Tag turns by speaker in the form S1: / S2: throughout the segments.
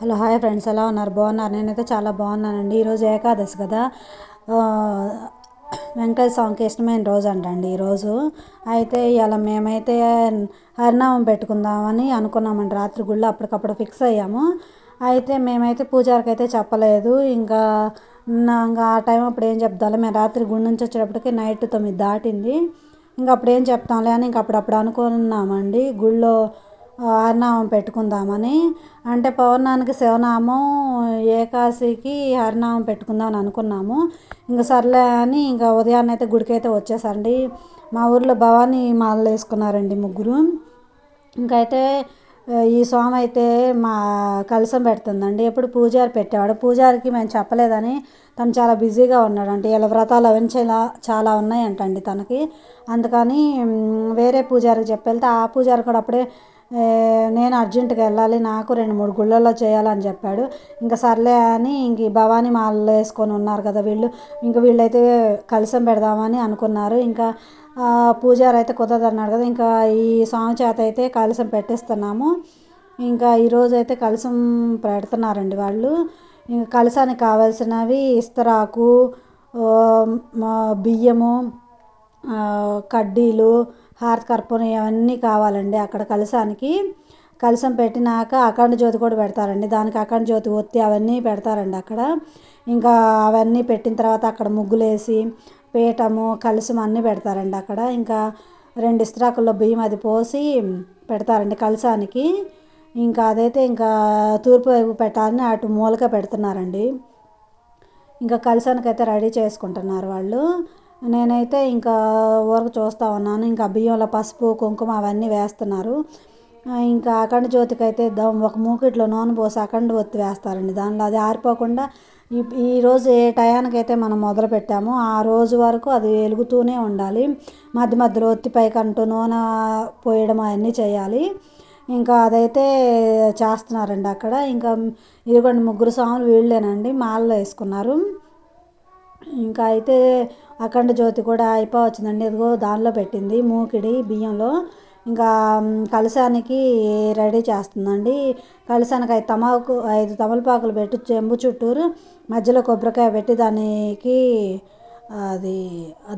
S1: Hello hi friends ఎలా ఉన్నారు? బాగున్నారు? నేనైతే చాలా బాగున్నానండి. ఈరోజు ఏకాదశి కదా. ఆ, స్వామికి ఇష్టమైన రోజు అంటండి ఈరోజు అయితే ఇలా మేమైతే హరినామం పెట్టుకుందామని అనుకున్నామండి. రాత్రి గుళ్ళు అప్పటికప్పుడు ఫిక్స్ అయ్యాము. అయితే మేమైతే పూజారికి అయితే చెప్పలేదు. ఇంకా ఇంకా ఆ టైం అప్పుడు ఏం చెప్తాలో. మేము రాత్రి గుడి నుంచి వచ్చేటప్పటికి నైట్ తొమ్మిది దాటింది. ఇంకా అప్పుడు ఏం చెప్తాంలే అని ఇంక అప్పుడప్పుడు అనుకున్నామండి. గుళ్ళో హరినామం పెట్టుకుందామని. అంటే పౌర్ణానికి శివనామం ఏకాశికి హరినామం పెట్టుకుందాం అని అనుకున్నాము. ఇంకా సర్లే అని ఇంకా ఉదయాన్నే అయితే గుడికైతే వచ్చేసారండి. వచ్చేసండి మా ఊర్లో భవానీ మాలలు వేసుకున్నారండి ముగ్గురు. ఇంకైతే ఈ స్వామి అయితే మా కలసం పెడుతుందండి. ఎప్పుడు పూజారి పెట్టేవాడు. పూజారికి మేము చెప్పలేదని తను చాలా బిజీగా ఉన్నాడంటే. ఇలా వ్రతాలు అవన్నీ చాలా చాలా ఉన్నాయంటండి తనకి. అందుకని వేరే పూజారికి చెప్పెళ్తే ఆ పూజారి కూడా అప్పుడే నేను అర్జెంటుగా వెళ్ళాలి నాకు రెండు మూడు గుళ్ళల్లో చేయాలని చెప్పాడు. ఇంకా సర్లే అని ఇంక భవానీ మాలలు వేసుకొని ఉన్నారు కదా వీళ్ళు. ఇంకా వీళ్ళైతే కలిసం పెడదామని అనుకున్నారు. ఇంకా పూజారి అయితే కుదరదన్నాడు కదా ఇంకా ఈ స్వామి చేత అయితే కలిసం పెట్టిస్తున్నాము. ఇంకా ఈరోజు అయితే కలిసం పెడుతున్నారండి వాళ్ళు. ఇంకా కలసానికి కావాల్సినవి ఇస్తరాకు బియ్యము కడ్డీలు హారతి కర్పూరం ఇవన్నీ కావాలండి. అక్కడ కలసానికి కలసం పెట్టినాక అఖండ జ్యోతి కూడా పెడతారండి. దానికి అఖండ జ్యోతి ఒత్తి అవన్నీ పెడతారండి అక్కడ. ఇంకా అవన్నీ పెట్టిన తర్వాత అక్కడ ముగ్గులేసి పీఠము కలసం అన్నీ పెడతారండి అక్కడ. ఇంకా రెండు ఇస్త్రాకుల్లో బియ్యం అది పోసి పెడతారండి కలసానికి ఇంకా అదైతే ఇంకా తూర్పు వైపు పెట్టాలని అటు మూలక పెడుతున్నారండి. ఇంకా కలసానికి అయితే రెడీ చేసుకుంటున్నారు వాళ్ళు. నేనైతే ఇంకా ఊరకు చూస్తూ ఉన్నాను. ఇంకా బియ్యంలో పసుపు కుంకుమ అవన్నీ వేస్తున్నారు. ఇంకా అఖండ జ్యోతికి అయితే దమ్ ఒక మూకిట్లో నూనె పోసి అఖండ ఒత్తి వేస్తారండి. దానిలో అది ఆరిపోకుండా ఈ ఈరోజు ఏ టయానికైతే మనం మొదలు పెట్టామో ఆ రోజు వరకు అది వెలుగుతూనే ఉండాలి. మధ్య మధ్యలో ఒత్తి పైకంటూ నూనె పోయడం అవన్నీ చేయాలి. ఇంకా అదైతే చేస్తున్నారండి అక్కడ. ఇంకా ఇదిగోండి ముగ్గురు స్వాములు వీళ్ళేనండి. మాలలో వేసుకున్నారు. ఇంకా అయితే అఖండ జ్యోతి కూడా అయిపోవచ్చిందండి. ఇదిగో దానిలో పెట్టింది మూకిడి బియ్యంలో. ఇంకా మ్, కలశానికి రెడీ చేస్తుందండి. కలశానికి ఐదు తమాకు ఐదు తమలపాకులు పెట్టి చెంబు చుట్టూరు మధ్యలో కొబ్బరికాయ పెట్టి దానికి అది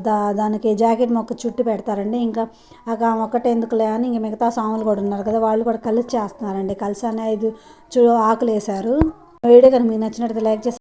S1: దా దానికి జాకెట్ మొక్క చుట్టి పెడతారండి. ఇంకా ఆ మొక్కటి ఎందుకులే అని ఇంకా మిగతా సాములు కూడా ఉన్నారు కదా వాళ్ళు కూడా కలిసి చేస్తున్నారండి. కలిసి అనే ఐదు చూ ఆకులు వేశారు వీడియో కనుక మీకు నచ్చినట్లయితే లైక్ చేసి